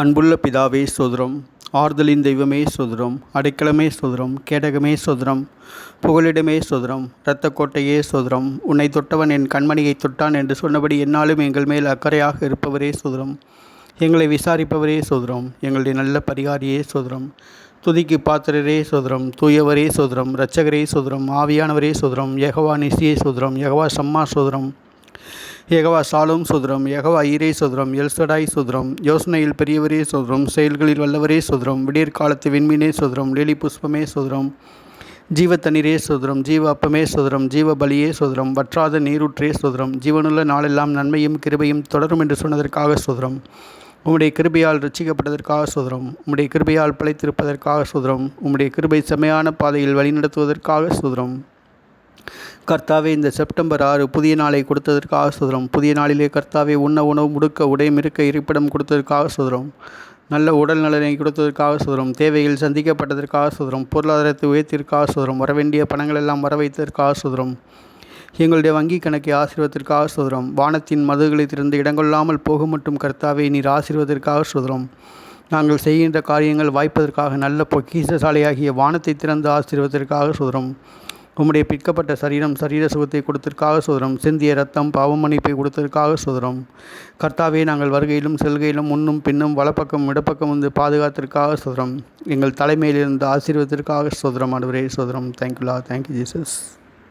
அன்புள்ள பிதாவே சோதரம் ஆறுதலின் தெய்வமே சோதரம் அடைக்கலமே சோதரம் கேடகமே சோதரம் புகலிடமே சோதரம் இரத்த கோட்டையே சோதரம் உன்னை தொட்டவன் என் கண்மணியை தொட்டான் என்று சொன்னபடி என்னாலும் எங்கள் மேல் அக்கறையாக இருப்பவரே சோதரம் எங்களை விசாரிப்பவரே சோதரம் எங்களுடைய நல்ல பரிகாரியே சோதரம் துதிக்கு பாத்திரரே சோதரம் தூயவரே சோதரம் இரட்சகரே சோதரம் ஆவியானவரே சோதரம் யகவா நிசியே சோதரம் யகவா சம்மா சோதரம் ஏகவா சாலும் சுதரம் ஏகவா ஈரே சுதரம் எல்சடாய் சுதரம் யோசனையில் பெரியவரே சுதரம் செயல்களில் வல்லவரே சுதரம் விடியற் காலத்து விண்மீனே சுதரம் லிலி புஷ்பமே சுதரம் ஜீவ தண்ணீரே சுதரம் ஜீவ அப்பமே சுதரம் ஜீவ பலியே சுதரம் வற்றாத நீரூற்றே சுதரம் ஜீவனுள்ள நாளெல்லாம் நன்மையும் கிருபையும் தொடரும் என்று சொன்னதற்காக சுதரம் உம்முடைய கிருபையால் ரசிக்கப்பட்டதற்காக சுதரம் உம்முடைய கிருபையால் பிழைத்திருப்பதற்காக சுதரம் உம்முடைய கிருபை செம்மையான பாதையில் வழிநடத்துவதற்காக சுதரம். கர்த்தாவே இந்த செப்டம்பர் ஆறு புதிய நாளை கொடுத்ததற்காக சுதரம் புதிய நாளிலே கர்த்தாவே உண்ண உணவு முடுக்க உடையம் இருக்க இருப்பிடம் கொடுத்ததற்காக சுதரம் நல்ல உடல் நலனை கொடுத்ததற்காக சுதரம் தேவைகள் சந்திக்கப்பட்டதற்காக சுதரம் பொருளாதாரத்தை உயர்த்திற்காக சுதரம் வரவேண்டிய பணங்கள் எல்லாம் வர வைத்ததற்காக சுதரம் எங்களுடைய வங்கி கணக்கை ஆசீர்வதற்காக சுதரம் வானத்தின் மதுகளை திறந்து இடங்கொள்ளாமல் போக மட்டும் கர்த்தாவே நீர் ஆசீர்வதற்காக சுதரம் நாங்கள் செய்கின்ற காரியங்கள் வாய்ப்பதற்காக நல்ல பொக்கிசசாலையாகிய வானத்தை திறந்து ஆசிர்வதற்காக சுதரம் உம்முடைய பிற்கப்பட்ட சரீரம் சரீர சுகத்தை கொடுத்திருக்காக சோதரம். சிந்திய ரத்தம் பாவமன்னிப்பை கொடுத்திருக்காக சோதரம். கர்த்தாவே நாங்கள் வருகையிலும் செல்கையிலும் முன்னும் பின்னும் வலப்பக்கம் இடப்பக்கம் வந்து பாதுகாத்திற்காக சோதரம். எங்கள் தலைமையிலிருந்து ஆசீர்வத்திற்காக சோதரம். அடுவரே சோதரம். தேங்க்யூலா தேங்க்யூ ஜீசஸ்